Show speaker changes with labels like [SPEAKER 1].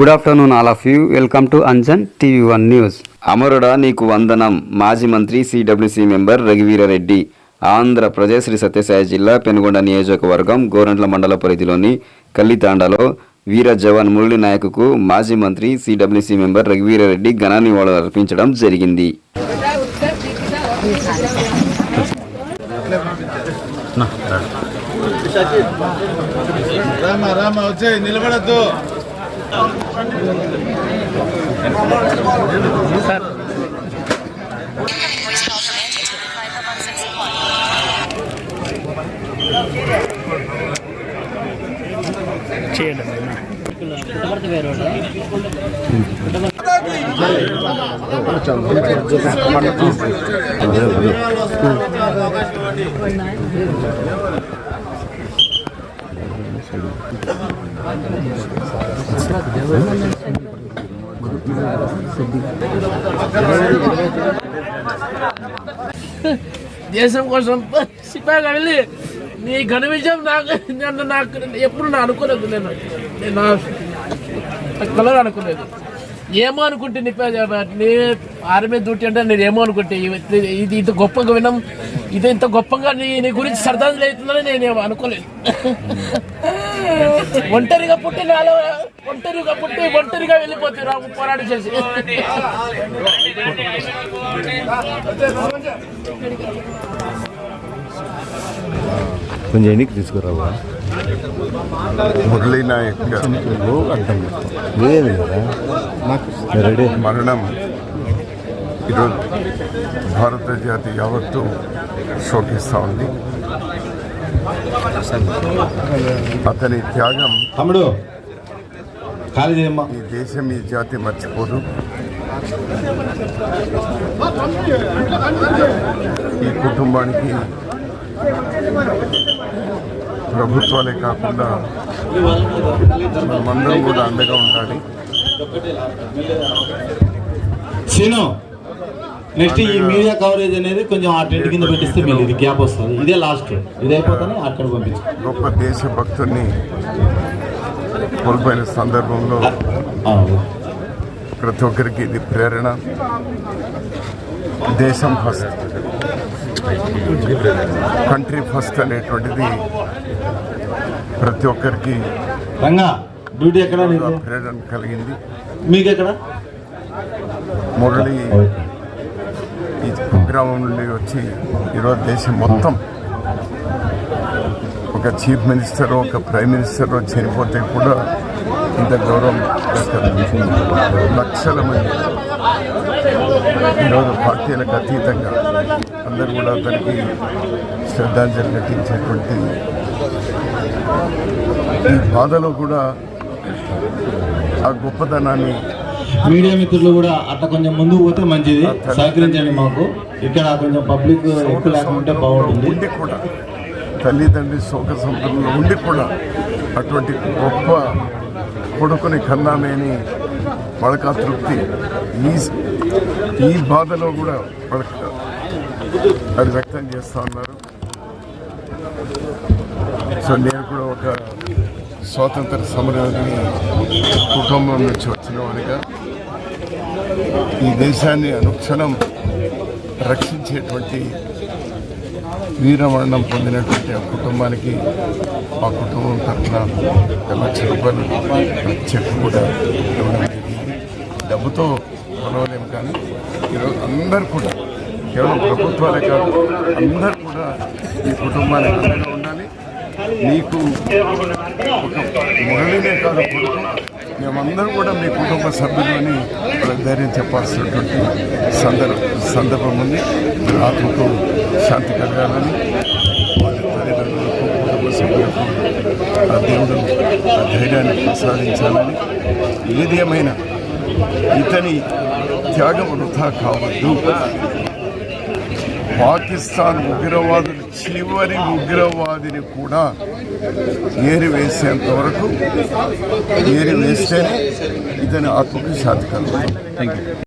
[SPEAKER 1] Good afternoon all of you welcome to Anjan TV one news
[SPEAKER 2] అమరుడా నీకు వందనం. మాజీ మంత్రి సిడబ్ల్యూసి మెంబర్ రఘువీరారెడ్డి ఆంధ్రప్రదేశ్ శ్రీ సత్యసాయి జిల్లా పెనుగొండ నియోజకవర్గం గోరంట్ల మండల పరిధిలోని కల్లితాండలో వీర జవాన్ మురళి నాయకుకు మాజీ మంత్రి సిడబ్ల్యూసి మెంబర్ రఘువీరారెడ్డి ఘన నివాళులు అర్పించడం జరిగింది.
[SPEAKER 3] రామ రామ వచ్చే నిలబడద్దు. Set. చేయండి Thank you.
[SPEAKER 4] దేశం కోసం సిపాయిగా వెళ్ళి నీ ఘన విజయం నాకు నన్ను నాకు ఎప్పుడు నా అనుకోలేదు నేను. నేను నా కలర్ అనుకోలేదు. ఏమో అనుకుంటే నిప్ప నీ ఆర్మీ డ్యూటీ అంటే నేను ఏమో అనుకుంటే ఇది ఇంత గొప్పగా వినం. ఇది ఇంత గొప్పగా నీ నీ గురించి సరదాలు అవుతుందని నేను అనుకోలేదు. ఒంటరిగా పుట్టి నాలో ఒంటరిగా పుట్టి ఒంటరిగా వెళ్ళిపోతే రాము పోరాడి చేసి.
[SPEAKER 5] కొంచెం ఎన్నికి తీసుకురావా?
[SPEAKER 3] మురళీ నాయక్. గారు
[SPEAKER 5] అర్థం లేదు కదా? రెడీ.
[SPEAKER 3] మరణం. ఈరోజు భారత జాతి యావత్తు శోకిస్తూ ఉంది. అతని త్యాగం
[SPEAKER 5] తమ్ముడు
[SPEAKER 3] ఈ దేశం ఈ జాతి మర్చిపోదు. ఈ కుటుంబానికి ప్రభుత్వాలే కాకుండా మనమందరం కూడా అండగా ఉండాలి.
[SPEAKER 6] నెక్స్ట్ ఈ మీడియా కవరేజ్ అనేది కొంచెం ఆ టెంట్ కింద పెట్టిస్తే మీరు ఇది గ్యాప్ వస్తుంది. ఇదే లాస్ట్ ఇది అయిపోతేనే అక్కడ పంపించు.
[SPEAKER 3] గొప్ప దేశభక్తుల్ని కోల్పోయిన సందర్భంలో ప్రతి ఒక్కరికి ఇది ప్రేరణ. దేశం ఫస్ట్ కంట్రీ ఫస్ట్ అనేటువంటిది ప్రతి ఒక్కరికి
[SPEAKER 6] రంగా డ్యూటీ ఎక్కడ
[SPEAKER 3] ప్రేరణ కలిగింది.
[SPEAKER 6] మీకు ఎక్కడ
[SPEAKER 3] మురళి బ్యాక్గ్రౌండ్ గ్రామం నుండి వచ్చి ఈరోజు దేశం మొత్తం ఒక చీఫ్ మినిస్టర్ ఒక ప్రైమ్ మినిస్టర్ చనిపోతే కూడా ఇంత గౌరవం లక్షల మంది ఈరోజు పార్టీలకు అతీతంగా అందరూ కూడా అతనికి శ్రద్ధాంజలి ఘటించేటువంటి ఈ బాధలో కూడా ఆ గొప్పతనాన్ని
[SPEAKER 6] మీడియా మిత్రులు కూడా అట్లా కొంచెం ముందుకు పోతే మంచిది. సహకరించండి మాకు. ఇక్కడ కొంచెం పబ్లిక్ ఎక్కువ లేకుంటే బాగుంటుంది.
[SPEAKER 3] కూడా తల్లిదండ్రి శోక సంపదలో ఉండి కూడా అటువంటి గొప్ప కొడుకుని కన్నామేని వాళ్ళకి ఆ తృప్తి. ఈ ఈ బాధలో కూడా వాళ్ళకి అది వ్యక్తం చేస్తూ ఉన్నారు. సో నేను కూడా ఒక స్వాతంత్ర సమరాన్ని కుటుంబం నుంచి వచ్చిన వాడిగా. ఈ దేశాన్ని అనుక్షణం రక్షించేటువంటి వీరమరణం పొందినటువంటి ఆ కుటుంబానికి ఆ కుటుంబం తరఫున లక్ష రూపాయలు చెక్ కూడా ఇవ్వడం జరిగింది. డబ్బుతో కొనవలేము కానీ ఈరోజు అందరు కూడా కేవలం ప్రభుత్వాలే కాదు అందరు కూడా ఈ కుటుంబానికి అండగా ఉండాలి. మీకు ఒక మురళినే కాదు మేమందరం కూడా మీ కుటుంబ సభ్యులని ధైర్యం చెప్పాల్సినటువంటి సందర్భ సందర్భం ఉంది. ఆత్మకు శాంతి కలగాలని వాళ్ళ తల్లిదండ్రులకు కుటుంబ సభ్యులకు ఆ దేవుడు ఆ ధైర్యాన్ని ప్రసాదించాలని ఏది ఏమైనా ఇతని త్యాగం వృధా కావద్దు. పాకిస్తాన్ ఉగ్రవాదులు చివరి ఉగ్రవాదిని కూడా ఏరి వేసేంత వరకు ఏరి వేస్తేనే ఇతని ఆత్మకు శాంతి కలుగుతుంది